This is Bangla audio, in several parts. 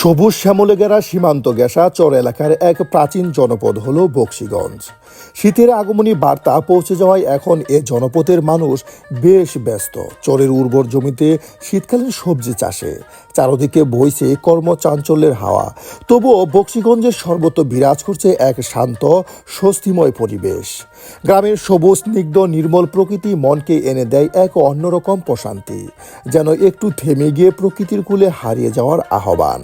সবুজ শ্যামলে ঘেরা সীমান্ত গেসা চর এলাকার এক প্রাচীন জনপদ হল বক্সিগঞ্জ। শীতের আগমনী বার্তা পৌঁছে যাওয়ায় এখন এ জনপদের মানুষ বেশ ব্যস্ত। চরের উর্বর জমিতে শীতকালীন সবজি চাষে। চারদিকে বইছে কর্মচাঞ্চল্যের হাওয়া। তবুও বক্সিগঞ্জের সর্বত্র বিরাজ করছে এক শান্ত, স্বস্তিময় পরিবেশ। গ্রামের সবুজ, স্নিগ্ধ, নির্মল প্রকৃতি মনকে এনে দেয় এক অন্যরকম প্রশান্তি। যেন একটু থেমে গিয়ে প্রকৃতির কূলে হারিয়ে যাওয়ার আহ্বান।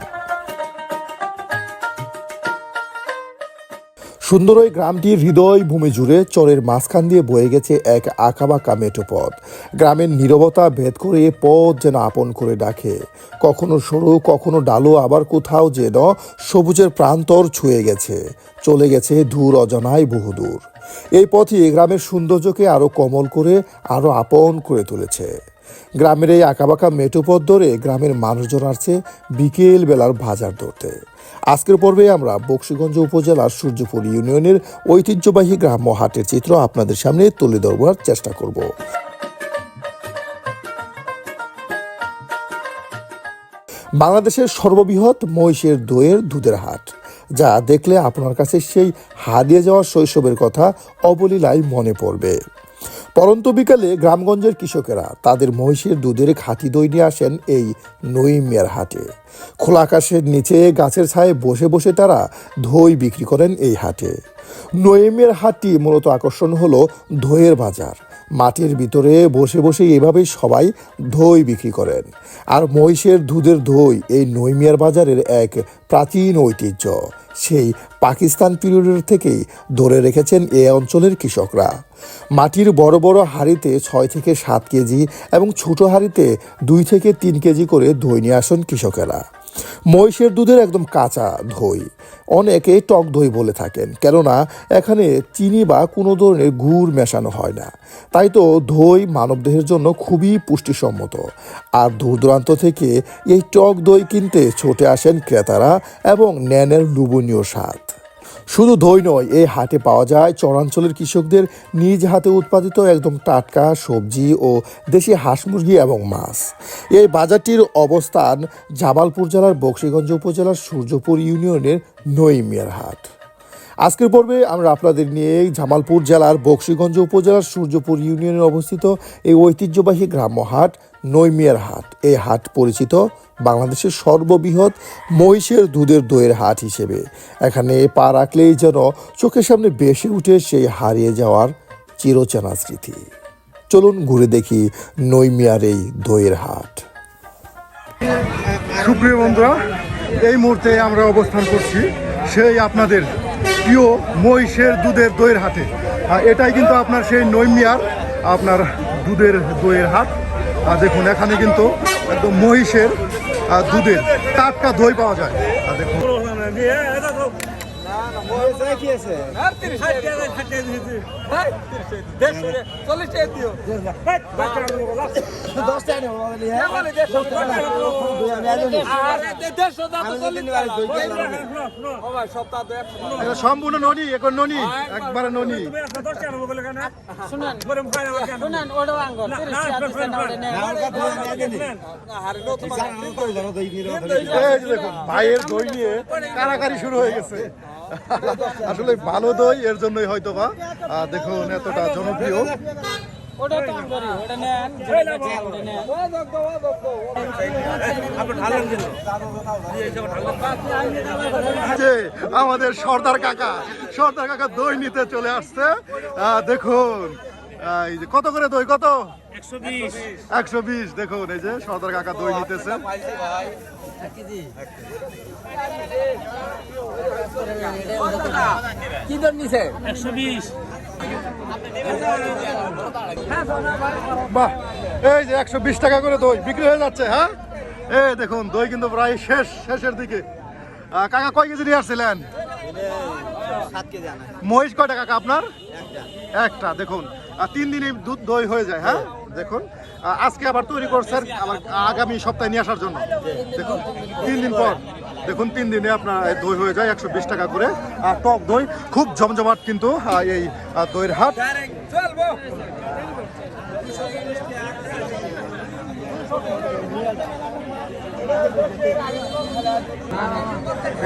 সুন্দর ওই গ্রামটির হৃদয় ভূমি জুড়ে চরের মাঝখান দিয়ে বয়ে গেছে এক আঁকাবাঁকা মেঠো পথ। গ্রামের নীরবতা ভেদ করে এ পথ যেন আপন করে ডাকে। কখনো সরু, কখনো ডালো, আবার কোথাও যেন সবুজের প্রান্তর ছুঁয়ে গেছে। চলে গেছে দূর অজানায় বহুদূর। এই পথই গ্রামের সৌন্দর্যকে আরও কমল করে আরও আপন করে তুলেছে। গ্রামের এই আঁকাবাঁকা মেঠোপথ ধরে গ্রামের মানুষজন আসছে বিকেল বেলার বাজার ধরতে। আজকের পর্বে আমরা বক্সিগঞ্জ উপজেলার সূর্যপুর ইউনিয়নের ঐতিহ্যবাহী গ্রাম্য হাটের চিত্র আপনাদের সামনে তুলে ধরবার চেষ্টা করব। বাংলাদেশের সর্ববৃহৎ মহিষের দইয়ের দুধের হাট, যা দেখলে আপনার কাছে সেই হারিয়ে যাওয়া শৈশবের কথা অবলীলায় মনে পড়বে। পরন্ত বিকালে গ্রামগঞ্জের কৃষকেরা তাদের মহিষের দুধের খাঁটি দই নিয়ে আসেন এই নইমিয়ার হাটে। খোলা আকাশের নিচে গাছের ছায়ে বসে বসে তারা দই বিক্রি করেন এই হাটে। নইমিয়ার হাটটি মূলত আকর্ষণ হলো দইয়ের বাজার। মাটির ভিতরে বসে বসে এভাবেই সবাই দই বিক্রি করেন। আর মহিষের দুধের দই এই নৈমিয়ার বাজারের এক প্রাচীন ঐতিহ্য, সেই পাকিস্তান পিরিয়ডের থেকেই ধরে রেখেছেন এ অঞ্চলের কৃষকরা। মাটির বড় বড় হাঁড়িতে ছয় থেকে সাত কেজি এবং ছোট হাঁড়িতে দুই থেকে তিন কেজি করে দই নিয়ে আসেন কৃষকেরা। মহিষের দুধের একদম কাঁচা দই। অনেকে টক দই বলে থাকেন, কেননা এখানে চিনি বা কোনো ধরনের গুড় মেশানো হয় না। তাই তো দই মানবদেহের জন্য খুবই পুষ্টিসম্মত। আর দূর দূরান্ত থেকে এই টক দই কিনতে ছুটে আসেন ক্রেতারা এবং ন্যানের লুবনীয় স্বাদ। শুধু দই নয় এই হাটে পাওয়া যায় চরাঞ্চলের কৃষকদের নিজ হাতে উৎপাদিত একদম টাটকা সবজি ও দেশি হাঁস মুরগি এবং মাছ। এই বাজারটির অবস্থান জামালপুর জেলার বক্সিগঞ্জ উপজেলার সূর্যপুর ইউনিয়নের নইমিয়ার হাট। আজকের পর্বে আমরা আপনাদের নিয়ে জামালপুর জেলার বক্সিগঞ্জ উপজেলার সূর্যপুর ইউনিয়নে অবস্থিত এই ঐতিহ্যবাহী গ্রাম্য হাট নৈমিয়ার হাট। এই হাট পরিচিত বাংলাদেশের সর্ববৃহৎ মহিষের দুধের দইয়ের হাট হিসেবে। এখানে পা রাখলেই যেন চোখের সামনে বেশি উঠে সেই হারিয়ে যাওয়ার চিরচেনা স্মৃতি। চলুন ঘুরে দেখি নৈমিয়ার এই দইয়ের হাট। সুপ্রিয় বন্ধুরা, এই মুহূর্তে আমরা অবস্থান করছি সেই আপনাদের প্রিয় মহিষের দুধের দইয়ের হাটে এটাই কিন্তু আপনার সেই নৈমিয়ার, আপনার দুধের দইয়ের হাট আর দেখুন, এখানে কিন্তু একদম মহিষের দুধের টাটকা দই পাওয়া যায়। আর দেখুন। সম্পূর্ণ ননি এখন ননি একবারে ননি। শুনান শুনান আঙ্গল ভাইয়ের দই নিয়ে কারাকারি শুরু হয়ে গেছে। আসলে ভালো দই এর জন্যই হয়তো বা দেখুন এতটা জনপ্রিয়। আমাদের সর্দার কাকা সর্দার কাকা দই নিতে চলে আসছে। দেখুন এই যে কত করে দই কত? একশো বিশ। দেখুন এই যে সর্দার কাকা দই নিতেছে। কি দর নিছে? বাহ এই যে একশো বিশ টাকা করে দই বিক্রি হয়ে যাচ্ছে হ্যাঁ? এই দেখুন দই কিন্তু প্রায় শেষ শেষের দিকে। কাকা কয় কেজি নিয়ে আসছিলেন? মহিষ কয়টা কাকা আপনার? একটা দেখুন। আর তিন দিনে দুধ দই হয়ে যায় হ্যাঁ? দেখুন। আজকে আবার তৈরি আবার আগামী সপ্তাহে নিয়ে আসার জন্য। দেখুন, তিন দিন পর। দেখুন, তিন দিনে আপনার দই হয়ে যায় একশো বিশ টাকা করে। আর টক দই, খুব জমজমাট কিন্তু এই দইয়ের হাট।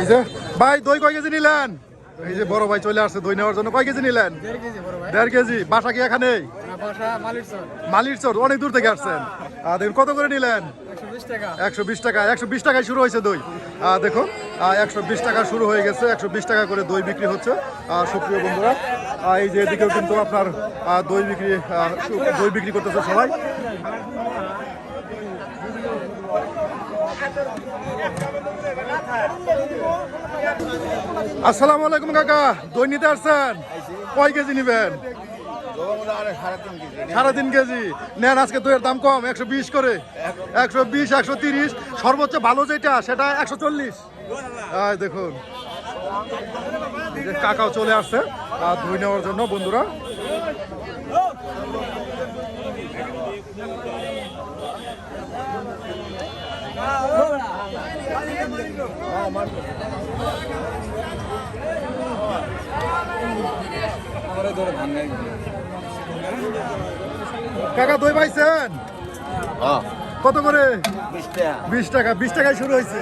এই যে, ভাই, দই কয় কেজি নিলেন? এই যে বড় ভাই চলে আসছে দই নেওয়ার জন্য। কয় কেজি নিলেন? দেড় কেজি বাসা কি এখানে মালির চর অনেক দূর থেকে আসছেন। দেখুন কত করে নিলেন? একশো বিশ টাকা। একশো বিশ টাকায় শুরু হয়েছে দই। দেখুন একশো বিশ টাকা শুরু হয়ে গেছে। একশো বিশ টাকা করে দই বিক্রি হচ্ছে। সুপ্রিয় বন্ধুরা এই যে এদিকেও কিন্তু আপনার দই বিক্রি দই বিক্রি করতেছে সবাই। আসসালামু আলাইকুম কাকা, দই নিতে আসছেন? কয় কেজি নিবেন? সাড়ে তিন কেজি। নেন, আজকে দইয়ের দাম কম, একশো বিশ করে। একশো বিশ, একশো তিরিশ, সর্বোচ্চ ভালো যেটা, সেটা একশো চল্লিশ। দেখুন। কাকাও চলে আসছে, আর দই নেওয়ার জন্য বন্ধুরা। কাকা দই পাইছেন? কত করে? বিশ টাকা। বিশ টাকায় শুরু হয়েছে।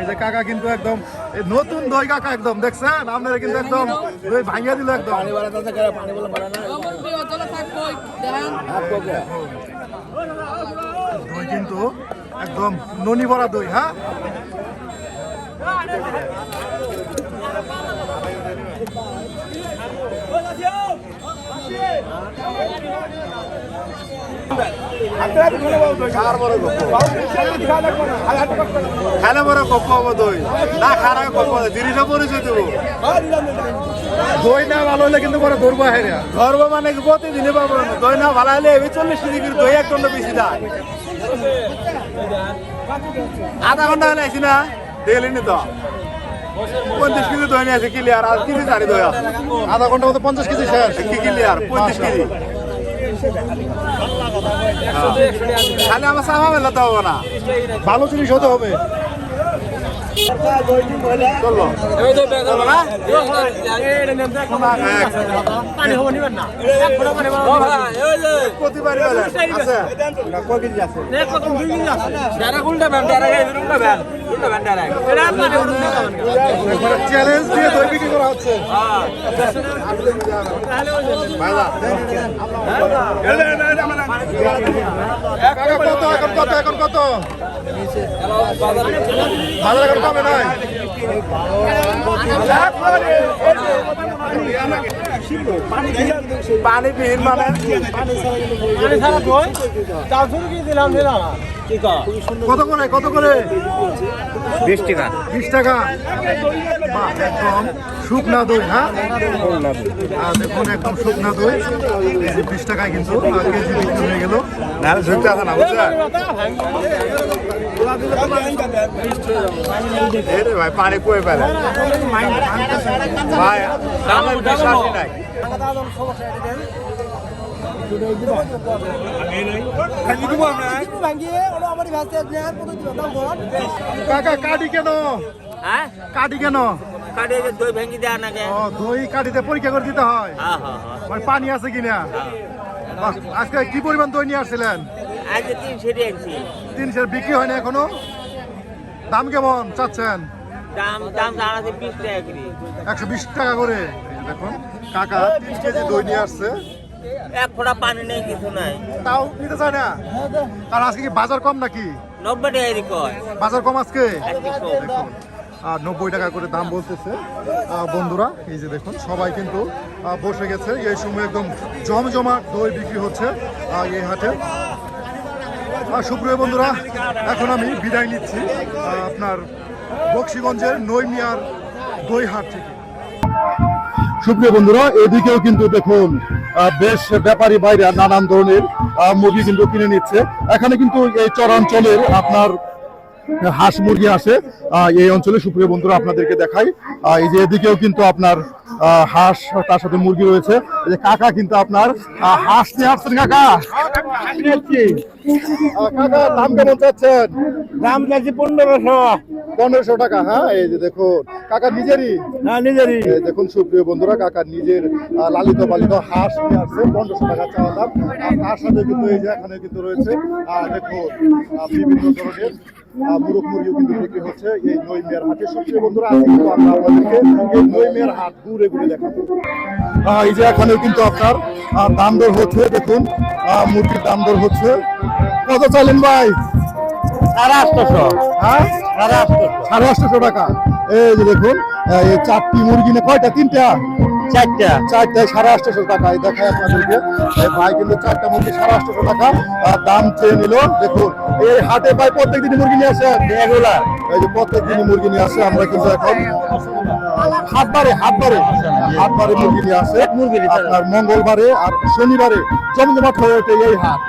এই যে কাকা কিন্তু একদম এই নতুন দই কাকা একদম দেখছেন? আপনারা কিন্তু একদম দই ভাঙিয়ে দিল একদম। দই কিন্তু একদম ননি ভরা দই হ্যাঁ? খালে বড় গপ্প হব দই। না খারা গপ্প দিরিটা পরিচয় দেবো। দই না ভালো হলে কিন্তু পরে ধরবো হেরা ধরবো মানে প্রতিদিনে পাবো দই না ভালো হলে এবার চল্লিশ করে দই এক ঘণ্টা বেশি দেয় আধা ঘণ্টা হলে আসি না? দেখলি নি তো। পঁয়ত্রিশ কেজি দই নিয়ে আছে ক্লিয়ার আর কেজি চারি দই আছে। আধা ঘণ্টা মতো পঞ্চাশ কেজি শেষ। কি ক্লিয়ার পঁয়ত্রিশ কেজি। খালি আমার সাফা মেলাতে হব না। ভালো জিনিস হতে হবে। চ্যালেঞ্জ দিয়ে দই বিক্রি করা হচ্ছে। কাকা কত এখন কত এখন কত? বাজার এখন কমে নাই। পানি বিহীন মানে কত করে কত করে বিশ টাকা বিশ টাকা একদম শুকনা দই হ্যাঁ দেখুন একদম শুকনা দই বিশ টাকায় কিন্তু কেজি বিক্রি হয়ে গেল নাহলে ঝুঁকতে আছে না বুঝছেন ভাই পানি কয়ে পেলে ভাই আমার বিশ্বাসই নাই কাকা কাটি কেন? হ্যাঁ? কাটি কেন? কাটে দই ভেঙে নাকি ও দই কাটিতে পরীক্ষা করে দিতে হয়? হ্যাঁ হ্যাঁ হ্যাঁ। মানে পানি আছে কিনা? আজকে কি পরিমাণ দই নিয়ে আসছিলেন? আজ তিন আনছি। তিনশের বিক্রি হয় না এখনও? দাম কেমন চাচ্ছেন? দাম দাম দাঁড়াচ্ছে বিশ টাকা করে। একশো বিশ টাকা করে। দেখুন কাকা তিন কেজি দই নিয়ে আসছে। এক ফোঁটা পানি নেই কিছু নাই। তাও নিতে চায় না? কারণ আজকে কি বাজার কম নাকি? নব্বই টাকা কয় বাজার কম আজকে? দেখুন আর নব্বই টাকা করে দাম বলতেছে। বন্ধুরা এই যে দেখুন সবাই কিন্তু বসে গেছে। এই সময় একদম জমজমা দই বিক্রি হচ্ছে এই হাটে। আর সুপ্রিয় বন্ধুরা এখন আমি বিদায় নিচ্ছি আপনার বক্সিগঞ্জের নৈমিয়ার দই হাট থেকে। সুপ্রিয় বন্ধুরা, এদিকেও কিন্তু দেখুন বেশ ব্যাপারী বাইরে নানান ধরনের মুরগি কিন্তু কিনে নিচ্ছে। এখানে কিন্তু এই চরাঞ্চলের আপনার হাঁস মুরগি আসে এই অঞ্চলে। সুপ্রিয় বন্ধুরা, আপনাদেরকে দেখাই এই যে এদিকেও কিন্তু আপনার হাঁস, তার সাথে মুরগি রয়েছে। কাকা কিন্তু আপনার হাঁস নিয়ে আসছেন, কাকা। কাকা দাম কেমন চাচ্ছেন? দাম চাচ্ছি পনেরোশো। পনেরোশো টাকা হ্যাঁ? এই যে দেখুন কাকা নিজেরই? হ্যাঁ নিজেরই। দেখুন সুপ্রিয় বন্ধুরা কাকা নিজের লালিত পালিত হাঁস নিয়ে আসছে পনেরোশো টাকা চাওয়া দাম। আর তার সাথে কিন্তু এই যে এখানে কিন্তু রয়েছে দেখুন বিভিন্ন ধরনের মুরগ মুরগিও কিন্তু বিক্রি হচ্ছে এই নই মেয়ের হাটে। সুপ্রিয় বন্ধুরা আজকে কিন্তু আমরা আপনাদেরকে এই নই মেয়ের হাট ঘুরে ঘুরে দেখাবো। এই যে এখানেও কিন্তু আপনার দাম দর হচ্ছে দেখুন মুরগির দাম দর হচ্ছে। কত চাইলেন ভাই? সাড়ে আটশো হ্যাঁ? সাড়ে আটশো সাড়ে টাকা। এই যে দেখুন এই চারটি মুরগি না কয়টা? তিনটা? চারটা। চারটায় সাড়ে আটশোশো টাকা এই দেখায় আপনাদেরকে। এই ভাই কিন্তু চারটা মুরগি সাড়ে আটশোশো টাকা আর দাম চেয়ে নিল দেখুন এই হাটে ভাই প্রত্যেক দিনই মুরগি নিয়ে আসে? রেগুলার। এই যে প্রত্যেক দিনই মুরগি নিয়ে আসে আমরা কিন্তু এখন হাটবারে হাটবারে হাটবারে মুরগি নিয়ে আসে। মুরগি আপনার মঙ্গলবারে আর শনিবারে জমজমাট হয়ে ওঠে এই হাট।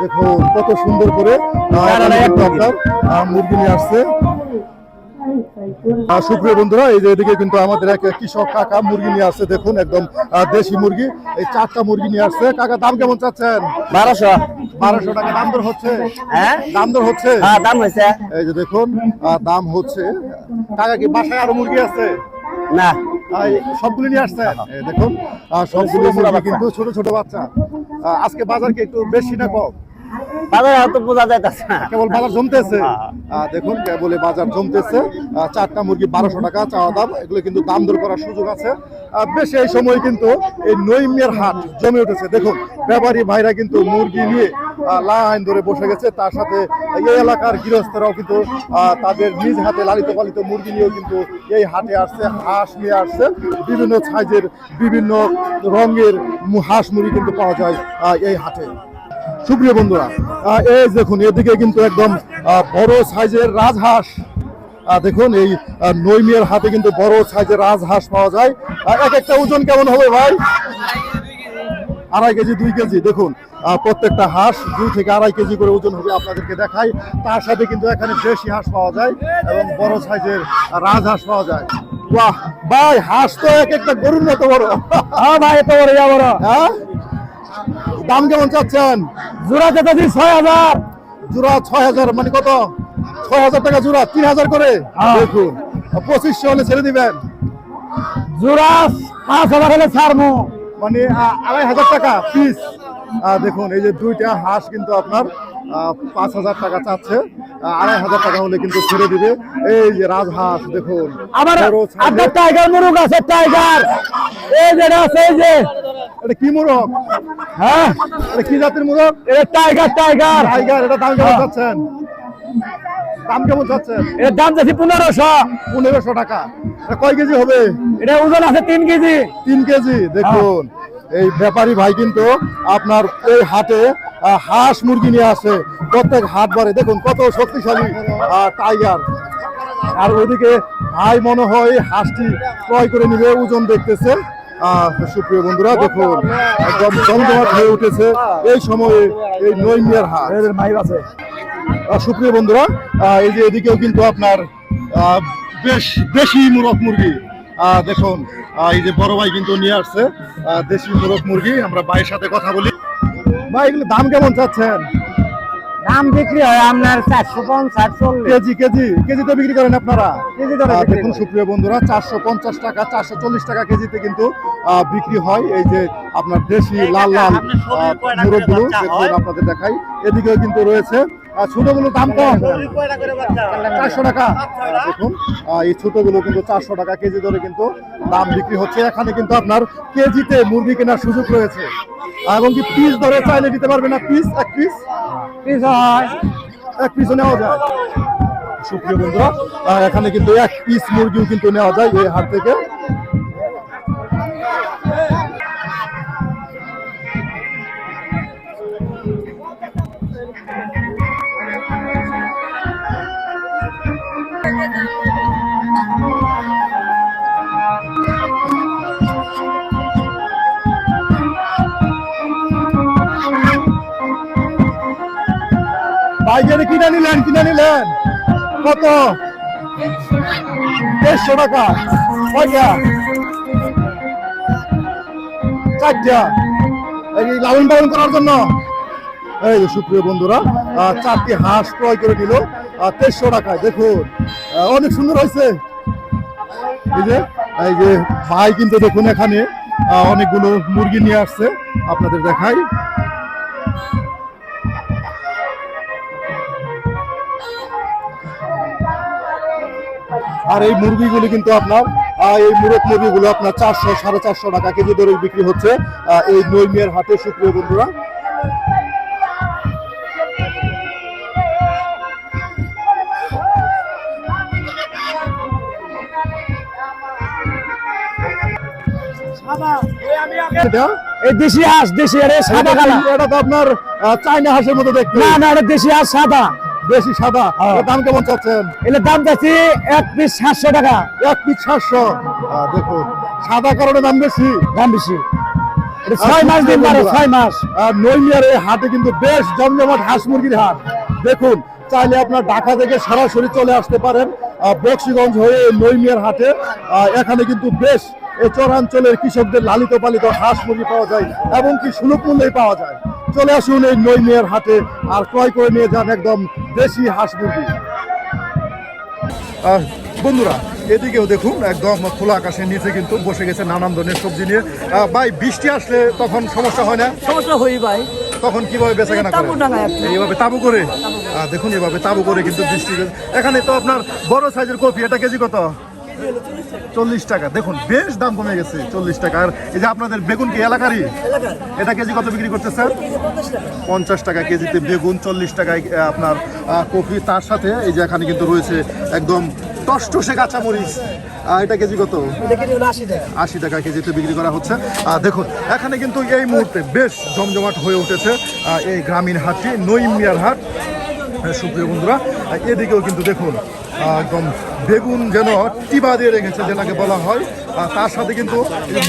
দেখুন কত সুন্দর করে মুরগি নিয়ে আসছে। সুপ্রিয় বন্ধুরা এই যে এদিকে কিন্তু আমাদের এক কৃষক কাকা মুরগি নিয়ে আসছে দেখুন একদম দেশি মুরগি। এই চারটা মুরগি নিয়ে আসছে। কাকা দাম কেমন চাচ্ছেন? বারোশো। বারোশো টাকা। দাম দর হচ্ছে? হ্যাঁ? দাম দর হচ্ছে? হ্যাঁ দাম হয়েছে। এই যে দেখুন দাম হচ্ছে। কাকা কি বাসায় আরও মুরগি আছে? না। সবগুলি নিয়ে আসছে? দেখুন আহ, সবগুলি কিন্তু ছোট ছোট বাচ্চা। আজকে বাজার কি একটু বেশি না কম? বাজারে হয়তো বোঝা যাইতেছে না। কেবল বাজার জমতেছে? হ্যাঁ। দেখুন কেবল বাজার জমতেছে। চারটা মুরগি বারোশো টাকা চাওয়া দাম। এগুলো কিন্তু দাম দর করার সুযোগ আছে। বেশ এই সময় কিন্তু এই নৈমের হাট জমে উঠেছে। দেখুন ব্যাপারী ভাইরা কিন্তু মুরগি নিয়ে লাইন ধরে বসে গেছে। তার সাথে এই এলাকার গৃহস্থরাও কিন্তু আহ, তাদের নিজ হাতে লালিত পালিত মুরগি নিয়েও কিন্তু এই হাটে আসছে হাঁস নিয়ে আসছে। বিভিন্ন সাইজের বিভিন্ন রঙের হাঁস মুরগি কিন্তু পাওয়া যায় এই হাটে। সুপ্রিয় বন্ধুরা এই দেখুন এদিকে কিন্তু একদম বড় সাইজের রাজহাঁস। দেখুন এই নৈমিয়ার হাতে কিন্তু বড় সাইজের রাজহাঁস পাওয়া যায়। আহ, এক একটা ওজন কেমন হবে ভাই? আড়াই কেজি দুই কেজি দেখুন। প্রত্যেকটা হাঁস দুই থেকে আড়াই কেজি করে ওজন হবে আপনাদেরকে দেখাই। তার সাথে কিন্তু এখানে দেশি হাঁস পাওয়া যায় এবং বড় সাইজের রাজহাঁস পাওয়া যায়। বাহ ভাই হাঁস তো এক একটা গরুর মতো বড়। হ্যাঁ ভাই এত বড় বড়। হ্যাঁ? দাম কেমন চাচ্ছেন? জোড়া চাচ্ছি ছয় হাজার। জোড়া ছয় হাজার মানে কত? ছয় হাজার টাকা জোড়া তিন হাজার করে? দেখুন পঁচিশশো হলে ছেড়ে দিবেন। জোড়া পাঁচ হাজার হলে ছাড়বো। মানে আড়াই হাজার টাকা পিস দেখুন এই যে দুইটা হাঁস কিন্তু আপনার পাঁচ হাজার টাকা চাচ্ছে। আড়াই হাজার টাকা হলে কিন্তু ছেড়ে দিবে। এই যে রাজহাঁস দেখুন। এর- টাইগার মুরগ আছে টাইগার। এই যেটা আছে এই যে এটা কি মুরগ? হ্যাঁ? এটা কি জাতের মুরগ? এটা টাইগার টাইগার টাইগার এটা দাম কেমন চাচ্ছেন? দাম কেমন চাচ্ছেন? এর দাম যাচ্ছে পনেরোশো। পনেরোশো টাকা। এটা কয় কেজি হবে? এটা ওজন আছে তিন কেজি। তিন কেজি দেখুন। এই ব্যাপারী ভাই কিন্তু আপনার এই হাটে হাঁস মুরগি নিয়ে আসে। প্রত্যেক হাট বারে দেখুন কত শক্তিশালী টাইগার আর ওইদিকে ভাই মনে হয় হাঁসটি ক্রয় করে নিবে ওজন দেখতেছে। সুপ্রিয় বন্ধুরা দেখুন একদম জমজমাট হয়ে উঠেছে এই সময়ে এই নৈমিয়ার হাট। আছে। সুপ্রিয় বন্ধুরা এই যে এদিকেও কিন্তু আপনার আহ, বেশ দেশি মুরগ মুরগি। আহ, দেখুন এই যে বড় ভাই কিন্তু নিয়ে আসছে দেশি মুরগ মুরগি। আমরা ভাইয়ের সাথে কথা বলি। ভাই এগুলো দাম কেমন চাচ্ছেন? দাম বিক্রি হয় আপনার চারশো পঞ্চাশ কেজি কেজি কেজিতে বিক্রি করেন আপনারা। দেখুন সুপ্রিয় বন্ধুরা চারশো পঞ্চাশ টাকা চারশো চল্লিশ টাকা কেজিতে কিন্তু বিক্রি হয়। এই যে আপনার দেশি লাল লাল মুরগগুলো আপনাদের দেখাই। এদিকেও কিন্তু রয়েছে। আহ, ছোটগুলোর দাম কম। চারশো টাকা। দেখুন এই ছোটগুলো কিন্তু চারশো টাকা কেজি ধরে কিন্তু দাম বিক্রি হচ্ছে। এখানে কিন্তু আপনার কেজিতে মুরগি কেনার সুযোগ রয়েছে। এবং কি পিস ধরে চাইলে দিতে পারবে না? পিস এক পিস পিস এক পিসও নেওয়া যায়। সুপ্রিয় বন্ধুরা, আর এখানে কিন্তু এক পিস মুরগিও কিন্তু নেওয়া যায় এই হাট থেকে। বাইকের কিনে নিলেন কিনে নিলেন? কত? দেড়শো টাকা। কয়টা? চারটা। এই লালন পালন করার জন্য। এই সুপ্রিয় বন্ধুরা চারটি হাঁস ক্রয় করে নিল তেইশশো টাকায়। দেখুন অনেক সুন্দর হয়েছে। এই যে এই যে ভাই কিন্তু দেখুন এখানে অনেকগুলো মুরগি নিয়ে আসছে। আপনাদের দেখাই। আর এই মুরগিগুলি কিন্তু আপনার এই মুরগ মুরগিগুলো আপনার চারশো সাড়ে চারশো টাকা কেজি দরে বিক্রি হচ্ছে এই নৈমিয়ার হাটে সুপ্রিয় বন্ধুরা। এই দেশি হাঁস দেশি আরে সাদা কালা এটা তো আপনার চায়না হাঁসের মতো দেখতে। না না এটা দেশি হাঁস সাদা। বেশি সাদা। এর দাম কেমন চাচ্ছেন? এর দাম যাচ্ছে এক পিস সাতশো টাকা। এক পিস সাতশো। দেখুন সাদা কারণে দাম বেশি? দাম বেশি। ছয় মাস দিন পারে ছয় মাস। আর নৈমিয়ার এই হাটে কিন্তু বেশ জমজমাট হাঁস মুরগির হাট। দেখুন চাইলে আপনার ঢাকা থেকে সরাসরি চলে আসতে পারেন বক্সিগঞ্জ হয়ে নৈমিয়ার হাটে। এখানে কিন্তু বেশ এই চরাঞ্চলের কৃষকদের লালিত পালিত হাঁস মুরগি পাওয়া যায় এবং কি সুলভ মূল্যে পাওয়া যায়। চলে আসুন এই নৈমিয়ার হাটে আর ক্রয় করে নিয়ে যান একদম দেশি হাঁস মুরগি। বন্ধুরা এদিকেও দেখুন একদম খোলা আকাশের নিচে কিন্তু বসে গেছে নানান ধরনের সবজি নিয়ে। ভাই বৃষ্টি আসলে তখন সমস্যা হয় না? সমস্যা হই ভাই। তখন কীভাবে বেচা কেনা করে? এইভাবে তাবু করে? দেখুন এভাবে তাবু করে কিন্তু বৃষ্টি। এখানে তো আপনার বড় সাইজের কপি এটা কেজি কত? চল্লিশ টাকা। দেখুন বেশ দাম কমে গেছে চল্লিশ টাকা। আর এই যে আপনাদের বেগুন কি এলাকারই? এটা কেজি কত বিক্রি করতে স্যার? পঞ্চাশ টাকা কেজিতে বেগুন চল্লিশ টাকায় আপনার কপি। তার সাথে এই যে এখানে কিন্তু রয়েছে একদম টসটসে কাঁচামরিচ। এটা কেজি কত? আশি টাকা। কেজিতে বিক্রি করা হচ্ছে। দেখুন এখানে কিন্তু এই মুহূর্তে বেশ জমজমাট হয়ে উঠেছে এই গ্রামীণ হাটটি নইমিয়ার হাট। সুপ্রিয় বন্ধুরা এদিকেও কিন্তু দেখুন একদম বেগুন যেন টিবা দিয়ে রেখেছে যেটাকে বলা হয়। আর তার সাথে কিন্তু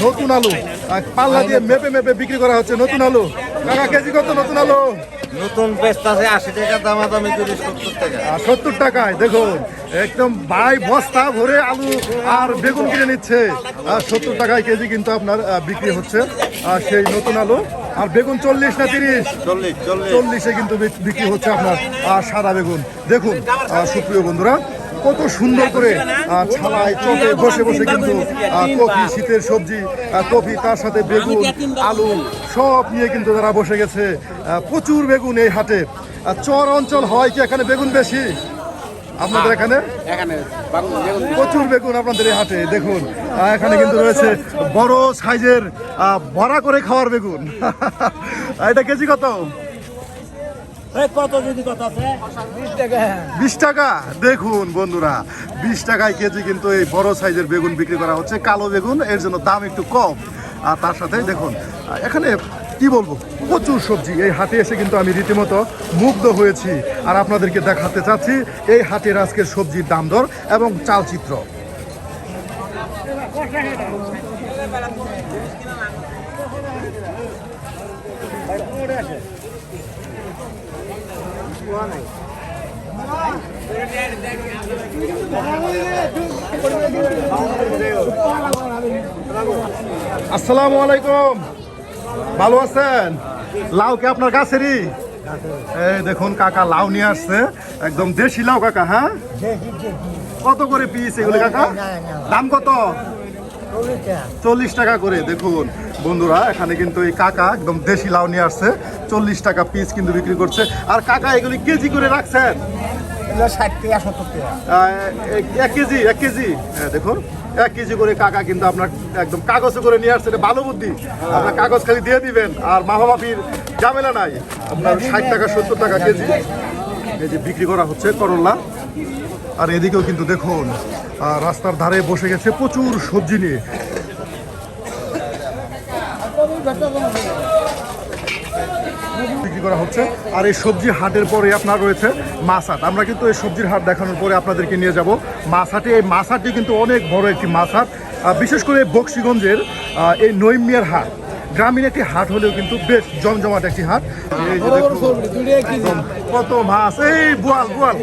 নতুন আলু পাল্লা দিয়ে মেপে মেপে বিক্রি করা হচ্ছে নতুন আলু। কাকা কেজি কত নতুন আলু? নতুন পেস্ট আছে আশি টাকা দামাদামি করে সত্তর টাকা। সত্তর টাকায় দেখুন একদম বাই বস্তা ভরে আলু আর বেগুন কিনে নিচ্ছে। আর সত্তর টাকায় কেজি কিন্তু আপনার বিক্রি হচ্ছে। আর সেই নতুন আলু আর বেগুন চল্লিশ না তিরিশ? চল্লিশ কিন্তু বিক্রি হচ্ছে আপনার সাদা বেগুন। দেখুন সুপ্রিয় বন্ধুরা কত সুন্দর করে ছালায় চটে বসে বসে কিন্তু কফি শীতের সবজি কফি তার সাথে বেগুন আলু সব নিয়ে কিন্তু তারা বসে গেছে। প্রচুর বেগুন এই হাটে। আর চর অঞ্চল হয় কি এখানে বেগুন বেশি? আপনাদের এখানে? প্রচুর বেগুন আপনাদের এই হাটে দেখুন। এখানে কিন্তু রয়েছে বড় সাইজের ভরা করে খাওয়ার বেগুন। এটা কেজি কত? বিশ টাকা? দেখুন বন্ধুরা, বিশ টাকায় কেজি কিন্তু এই বড় সাইজের বেগুন বিক্রি করা হচ্ছে, কালো বেগুন, এর জন্য দাম একটু কম। আর তার সাথে দেখুন, এখানে কি বলব, প্রচুর সবজি। এই হাটে এসে কিন্তু আমি রীতিমতো মুগ্ধ হয়েছি। আর আপনাদেরকে দেখাতে চাচ্ছি, এই হাটের আজকের সবজির দাম দর এবং চালচিত্র। আসসালামু আলাইকুম। ভালো আছেন? লাউ কি আপনার গাছেরই? এই দেখুন কাকা লাউ নিয়ে আসছে। একদম দেশি লাউ কাকা হ্যাঁ? কত করে পিস এগুলো কাকা? দাম কত? চল্লিশ টাকা করে দেখুন। বন্ধুরা এখানে কিন্তু এই কাকা একদম দেশি লাউ নিয়ে আসছে। চল্লিশ টাকা পিস কিন্তু বিক্রি করছে। আর কাকা এগুলি কেজি করে রাখছেন? এক- কেজি এক কেজি? হ্যাঁ, দেখুন এক কেজি করে কাকা কিন্তু আপনার একদম কাগজে করে নিয়ে আসছে। এটা ভালো বুদ্ধি। আপনার কাগজ খালি দিয়ে দিবেন আর ঝামেলা নাই। আপনার ষাট টাকা সত্তর টাকা কেজি। এই যে বিক্রি করা হচ্ছে করল্লা আর এদিকেও কিন্তু দেখুন রাস্তার ধারে বসে গেছে প্রচুর সবজি নিয়ে। বিক্রি করা হচ্ছে। আর এই সবজি হাটের পরে আপনার রয়েছে মাছ হাট আমরা কিন্তু এই সবজির হাট দেখানোর পরে আপনাদেরকে নিয়ে যাব। মাছ হাটে এই মাছ হাটটি কিন্তু অনেক বড় একটি মাছ হাট বিশেষ করে বক্সিগঞ্জের এই নৈমিয়ার হাট। গ্রামীণ একটি হাট হলেও কিন্তু বেশ জমজমাট একটি হাট। কত মাছ। এই বোয়াল বোয়াল।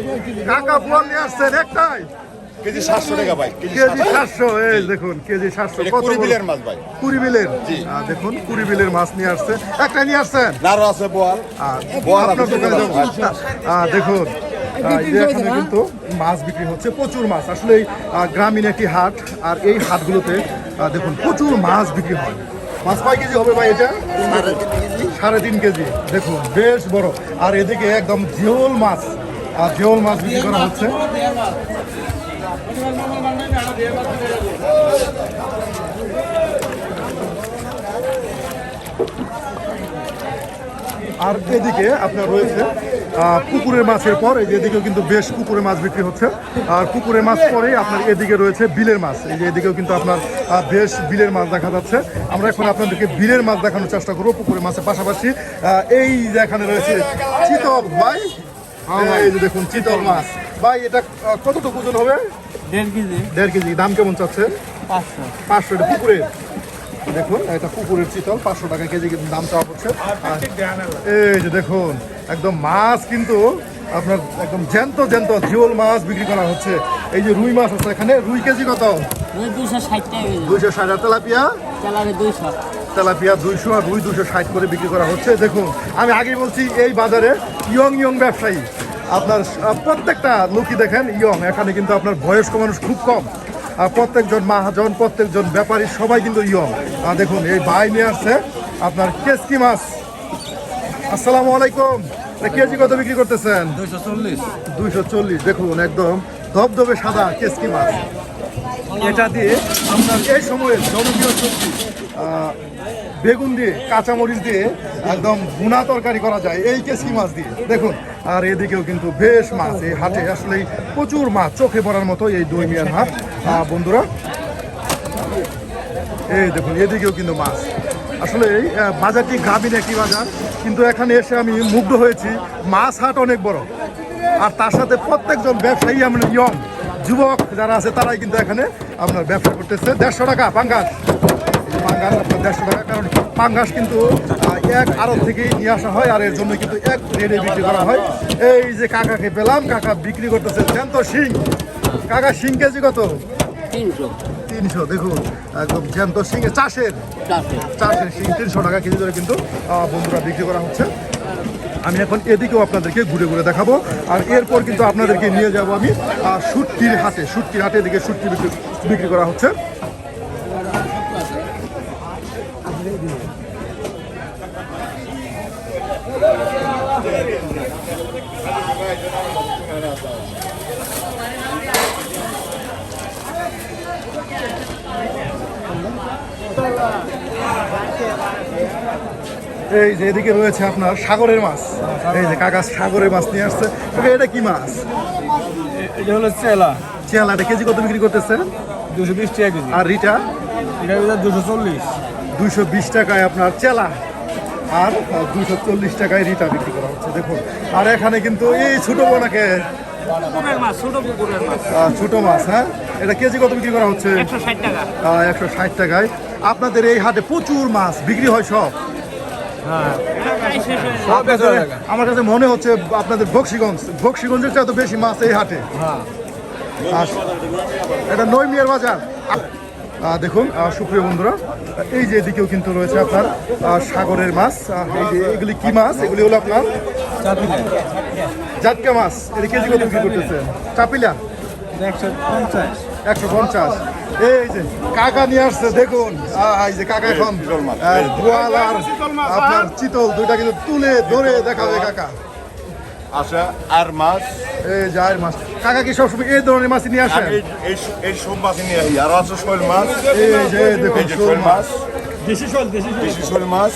কাকা বোয়াল নিয়ে আসছেন একটাই। কেজি সাতশো টাকা ভাই কেজি এই দেখুন কেজি কত? বিলের মাছ ভাই। কুড়ি বিলের? জি। দেখুন কুড়ি বিলের মাছ নিয়ে আসছে। একটা নিয়ে আসছেন? নারো আছে বোয়াল। বোয়াল আপনার দোকানে। আহ, দেখুন আহ, এই যে এখানে কিন্তু মাছ বিক্রি হচ্ছে প্রচুর মাছ। আসলে আহ, গ্রামীণ একটি হাট আর এই হাটগুলোতে আহ, দেখুন প্রচুর মাছ বিক্রি হয়। মাছ কয় কেজি হবে ভাই এটা? সাড়ে তিন কেজি। দেখুন বেশ বড়। আর এদিকে একদম জিওল মাছ আর জিওল মাছ বিক্রি করা হচ্ছে। আর এদিকে আপনার রয়েছে পুকুরের মাছের পর এই যে এদিকেও কিন্তু বেশ পুকুরের মাছ বিক্রি হচ্ছে। আর পুকুরের মাছ পরেই আপনার এদিকে রয়েছে বিলের মাছ। এই যে এদিকেও কিন্তু আপনার বেশ বিলের মাছ দেখা যাচ্ছে। আমরা এখন আপনাদেরকে বিলের মাছ দেখানোর চেষ্টা করব পুকুরের মাছের পাশাপাশি। এই যে এখানে রয়েছে চিতল ভাই। এই যে দেখুন চিতল মাছ। ভাই এটা কতটুকু ওজন হবে? দেড় কেজি। দেড় কেজি দাম কেমন চাচ্ছে? পাঁচশো। পাঁচশো এটা পুকুরের? দেখুন এটা পুকুরের চিতল পাঁচশো টাকা কেজি কিন্তু দাম চাওয়া হচ্ছে। এই যে দেখুন একদম মাছ কিন্তু আপনার একদম জ্যান্ত জ্যান্ত জিওল মাছ বিক্রি করা হচ্ছে। এই যে রুই মাছ আছে এখানে রুই কেজি কত? ওই ষাট টাকা দুইশো ষাট। আর তেলাপিয়া? তেলাপিয়া দুইশো আর রুই দুশো ষাট করে বিক্রি করা হচ্ছে। দেখুন আমি আগেই বলছি এই বাজারে ইয়ং ইয়ং ব্যবসায়ী। আপনার প্রত্যেকটা লোকই দেখেন ইয়ং। এখানে কিন্তু আপনার বয়স্ক মানুষ খুব কম। আর প্রত্যেকজন মাহাজন প্রত্যেকজন ব্যাপারী সবাই কিন্তু ইয়ং। আর দেখুন এই ভাই নিয়ে আসছে আপনার কেসকি মাছ। আসসালামু আলাইকুম। কেজি কত বিক্রি করতেছেন? দুইশো চল্লিশ। দুইশো চল্লিশ। দেখুন একদম ধবধবে সাদা কেসকি মাছ। এটা দিয়ে আপনার এই সময়ে জনপ্রিয় সবজি বেগুন দিয়ে কাঁচামরিচ দিয়ে একদম ভুনা তরকারি করা যায় এই কেসকি মাছ দিয়ে। দেখুন আর এদিকেও কিন্তু বেশ মাছ, এই হাটে আসলে প্রচুর মাছ, চোখে পড়ার মতো এই দই মিয়ার হাট। বন্ধুরা, এই দেখুন, এদিকেও কিন্তু মাছ। আসলে এই বাজারটি গ্রামীণ একটি বাজার? কিন্তু এখানে এসে আমি মুগ্ধ হয়েছি, মাছ হাট অনেক বড়। আর তার সাথে প্রত্যেকজন ব্যবসায়ী আমরা ইয়ং যুবক যারা আছে, তারাই কিন্তু এখানে আপনার ব্যবসা করতেছে। দেড়শো টাকা, পাঙ্গাস। পাঙ্গাস আপনার দেড়শো টাকা, কারণ পাঙ্গাস কিন্তু এক আড়ত থেকেই নিয়ে আসা হয় আর এর জন্য কিন্তু এক রেটে বিক্রি করা হয়। এই যে কাকাকে পেলাম কাকা বিক্রি করতেছে জ্যান্ত শিং। কাকা শিং কেজি কত? তিনশো। তিনশো দেখুন একদম জ্যান্ত শিং চাষের। চাষের। শিং তিনশো টাকা কেজি ধরে কিন্তু বন্ধুরা বিক্রি করা হচ্ছে। আমি এখন এদিকেও আপনাদেরকে ঘুরে ঘুরে দেখাবো। আর এরপর কিন্তু আপনাদেরকে নিয়ে যাব আমি আহ, শুটকির হাটে শুটকির হাটে এদিকে বিক্রি বিক্রি করা হচ্ছে। এই যে এদিকে রয়েছে আপনার সাগরের মাছ। এই যে কাকা সাগরের মাছ নিয়ে আসছে। এটা কি মাছ? এটা হলো চেলা। চেলা এটা কেজি কত বিক্রি করতেছে? দুশো বিশ টাকা কেজি। আর রিটা এটা হলো দুশো চল্লিশ। দুশো বিশ টাকায় আপনার চেলা। আর দুশো চল্লিশ টাকায় রিটা বিক্রি করা হচ্ছে দেখুন। আর এখানে কিন্তু এই ছোট বোনাকে ছোট মাছ। আহ, ছোট মাছ হ্যাঁ? এটা কেজি কত বিক্রি করা হচ্ছে? একশো ষাট টাকায়। আপনাদের এই হাটে প্রচুর মাছ বিক্রি হয় সব। আমার কাছে মনে হচ্ছে আপনাদের বক্সিগঞ্জ। বক্সিগঞ্জের চাইতে বেশি মাছ এই হাটে। আচ্ছা। এটা নৈমিয়ার বাজার। দেখুন সুপ্রিয় বন্ধুরা এই যে এদিকেও কিন্তু রয়েছে আপনার সাগরের মাছ। এই যে এগুলি কি মাছ? এগুলি হলো আপনার জাটকা মাছ। এটা কেজি কত বিক্রি করতেছেন? চাপিলা? একশো পঞ্চাশ। একশো পঞ্চাশ। এই যে কাকা নিয়ে আসছে দেখুন। এই যে কাকা এখন বোয়াল আর আপনার চিতল দুইটা কিন্তু তুলে ধরে দেখাবে কাকা। আসা আর মাছ? এই যে আর মাছ। কাকা কি সবসময় এই ধরনের মাছ নিয়ে আসেন? এই এই এই সব মাছ নিয়ে আসি। আর আছে শোল মাছ। এই যে দেখুন শোল মাছ। মাছ। দেশি শোল দেশি শোল। দেশি শোল মাছ।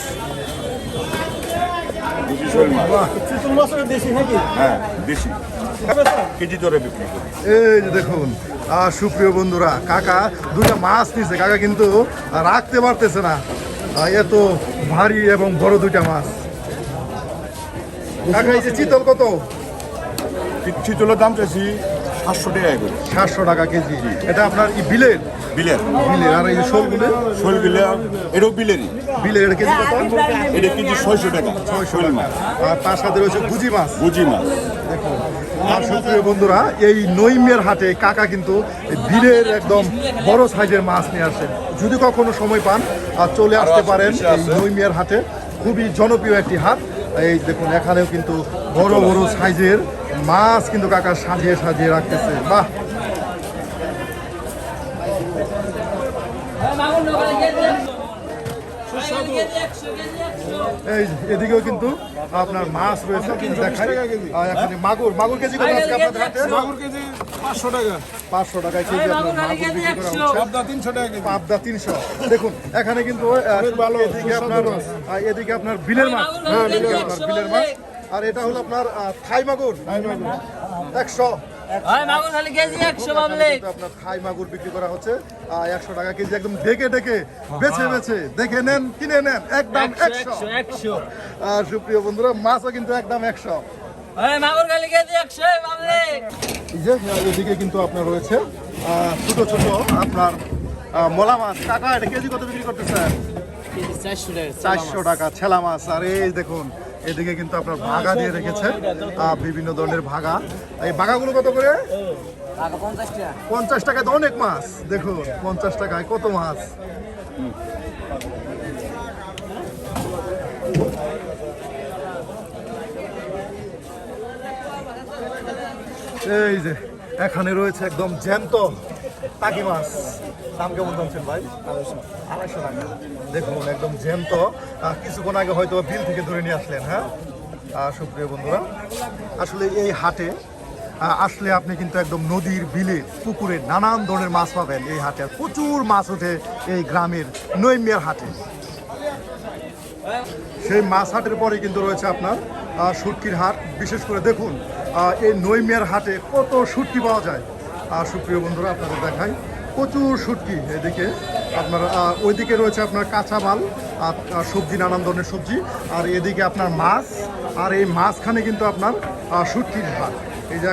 দেশি শোল মাছ। চিতল মাছের দেশি নাকি? হ্যাঁ দেশি। কেজি ধরে বিক্রি করি। এই যে দেখুন সুপ্রিয় বন্ধুরা কাকা দুইটা মাছ নিছে কাকা কিন্তু রাখতে পারতেছে না। এত ভারী এবং বড় দুইটা মাছ। কাকা এই যে চিতল কত? চিতলের দাম চাইছি সাতশো টাকা করে। সাতশো টাকা কেজি। এটা আপনার ই বিলের? বিলের। বিলের আর এই যে শোলগুলো শোল বিলে এটাও বিলেরই। বিলের এটা কেজি কত? এটা কেজি ছয়শো টাকা ছয়শো শোল আর তার সাথে রয়েছে গুজি মাছ। বুঝি মাছ। দেখুন আর সুপ্রিয় বন্ধুরা এই নৈমের হাটে কাকা কিন্তু বিলের একদম বড় সাইজের মাছ নিয়ে আসেন। যদি কখনো সময় পান আর চলে আসতে পারেন এই নইমিয়ার হাটে। খুবই জনপ্রিয় একটি হাট। এই দেখুন এখানেও কিন্তু বড় বড় সাইজের মাছ কিন্তু কাকা সাজিয়ে সাজিয়ে রাখতেছে। বাহ! এই এদিকেও কিন্তু আপনার মাছ রয়েছে দেখাই। এখানে মাগুর মাগুর কেজি কত আজকে আপনাদের হাটে? মাগুর কেজি পাঁচশো টাকা। পাঁচশো টাকায় কেজি আপনার মাগুর বিক্রি করা হচ্ছে। পাবদা তিনশো টাকা কেজি। পাবদা তিনশো। দেখুন এখানে কিন্তু ভালো, এদিকে আপনার এদিকে আপনার বিলের মাছ। হ্যাঁ বিলের মাছ আর এটা হলো আপনার আহ, থাই মাগুর। আপনার থাই মাগুর বিক্রি করা হচ্ছে একশো টাকা কেজি একদম ডেকে বেছে বেছে দেখে নেন কিনে নেন একদম আর সুপ্রিয় বন্ধুরা মাছও কিন্তু একদম একশো। এই যে এদিকে কিন্তু আপনার রয়েছে ছোট ছোট আপনার মলা মাছ। কাকা এটা কেজি কত বিক্রি করতেছেন? চারশো টাকা ছেলা মাছ। আর এই দেখুন এদিকে কিন্তু আপনার ভাগা দিয়ে রেখেছে বিভিন্ন ধরনের ভাগা। এই ভাগাগুলো কত করে? পঞ্চাশ টাকায় তো অনেক মাছ। দেখুন পঞ্চাশ টাকায় কত মাছ। এই যে এখানে রয়েছে একদম জ্যান্ত টাকি মাছ। দাম কেমন দামছেন ভাই? আড়াইশো টাকা। দেখুন একদম জ্যান্ত। কিছুক্ষণ আগে হয়তো বিল থেকে ধরে নিয়ে আসলেন হ্যাঁ? সুপ্রিয় বন্ধুরা আসলে এই হাটে আসলে আপনি কিন্তু একদম নদীর বিলে পুকুরে নানান ধরনের মাছ পাবেন এই হাটে। প্রচুর মাছ ওঠে এই গ্রামের নৈমিয়ার হাটে। সেই মাছ হাটের পরে কিন্তু রয়েছে আপনার আহ, শুটকির হাট। বিশেষ করে দেখুন এই নৈমিয়ার হাটে কত শুটকি পাওয়া যায়। আর সুপ্রিয় বন্ধুরা, আপনাদের দেখাই প্রচুর শুটকি। এদিকে আপনার ওইদিকে রয়েছে আপনার কাঁচা মাল আর সবজি, নানান ধরনের সবজি। আর এদিকে আপনার মাছ, আর এই মাছখানে কিন্তু আপনার শুটকির হাট এই যে